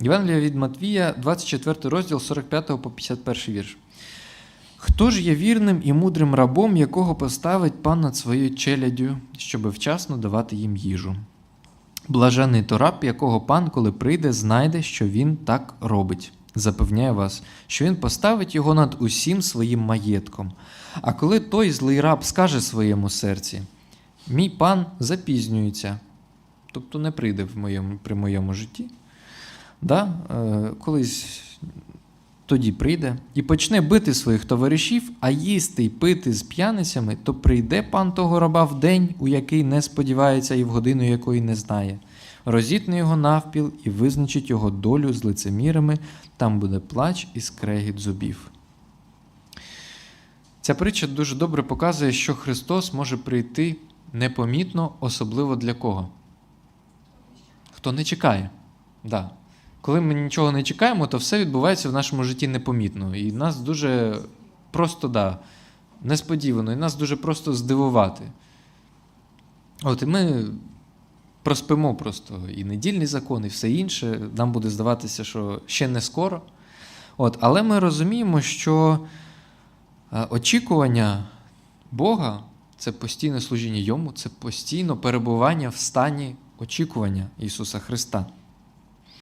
Євангелія від Матвія, 24 розділ 45 по 51 вірш. Хто ж є вірним і мудрим рабом, якого поставить пан над своєю челядю, щоби вчасно давати їм їжу? Блажений то раб, якого пан, коли прийде, знайде, що він так робить. Запевняю вас, що він поставить його над усім своїм маєтком. А коли той злий раб скаже своєму серці: Мій пан запізнюється, тобто не прийде в моєму, при моєму житті, да? е, колись тоді прийде і почне бити своїх товаришів, а їсти й пити з п'яницями, то прийде пан того раба в день, у який не сподівається, і в годину якої не знає. Розітне його навпіл і визначить його долю з лицемірами, там буде плач і скрегіт зубів. Ця притча дуже добре показує, що Христос може прийти непомітно, особливо для кого? Хто не чекає. Да. Коли ми нічого не чекаємо, то все відбувається в нашому житті непомітно. І нас дуже просто, да, несподівано, і нас дуже просто здивувати. От і ми проспимо просто і недільний закон, і все інше. Нам буде здаватися, що ще не скоро. От, але ми розуміємо, що е, очікування Бога це постійне служіння йому, це постійно перебування в стані очікування Ісуса Христа.